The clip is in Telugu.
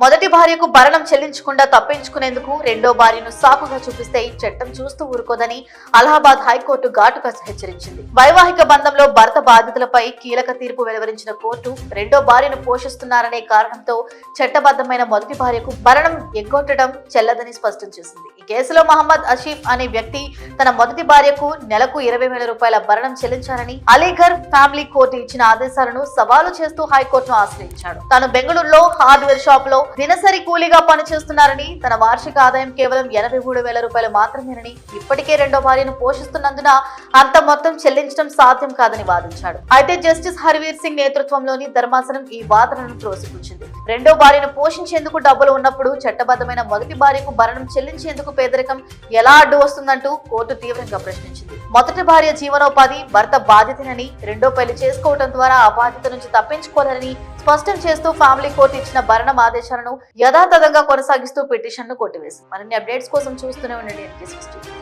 మొదటి భార్యకు భరణం చెల్లించకుండా తప్పించుకునేందుకు రెండో భార్యను సాకుగా చూపిస్తే చట్టం చూస్తూ ఊరుకోదని అలహాబాద్ హైకోర్టు ఘాటుగా హెచ్చరించింది. వైవాహిక బంధంలో భర్త బాధితులపై కీలక తీర్పు వెలువరించిన కోర్టు రెండో భార్యను పోషిస్తున్నారనే కారణంతో చట్టబద్ధమైన మొదటి భార్యకు భరణం ఎగ్గొట్టడం చెల్లదని స్పష్టం చేసింది. ఈ కేసులో మహమ్మద్ అషీఫ్ అనే వ్యక్తి తన మొదటి భార్యకు నెలకు ఇరవై వేల రూపాయల భరణం చెల్లించారని అలీఘర్ ఫ్యామిలీ కోర్టు ఇచ్చిన ఆదేశాలను సవాలు చేస్తూ హైకోర్టును ఆశ్రయించాడు. తాను బెంగళూరులో హార్డ్వేర్ షాప్లో దినసరి కూలీగా పనిచేస్తున్నారని తన వార్షిక ఆదాయం కేవలం ఎనభై మూడు వేల రూపాయలు మాత్రమేనని ఇప్పటికే రెండో భార్యను పోషిస్తున్నందున అంత మొత్తం చెల్లించడం సాధ్యం కాదని వాదించాడు. అయితే జస్టిస్ హర్వీర్ సింగ్ నేతృత్వంలోని ధర్మాసనం ఈ వాదనను త్రోసిపుచ్చింది. రెండో భార్యను పోషించేందుకు డబ్బులు ఉన్నప్పుడు చట్టబద్ధమైన మొదటి భార్యకు భరణం చెల్లించేందుకు పేదరికం ఎలా అడ్డు వస్తుందంటూ కోర్టు తీవ్రంగా ప్రశ్నించింది. మొదటి భార్య జీవనోపాధి భర్త బాధ్యతనని రెండో పెళ్ళి చేసుకోవడం ద్వారా ఆ బాధ్యత నుంచి తప్పించుకోలేరని స్పష్టం చేస్తూ ఫ్యామిలీ కోర్టు ఇచ్చిన భరణం ఆదేశాలను యథాతథంగా కొనసాగిస్తూ పిటిషన్ను కొట్టివేసింది మరిన్ని అప్డేట్స్ కోసం చూస్తూనే ఉండండి NK60.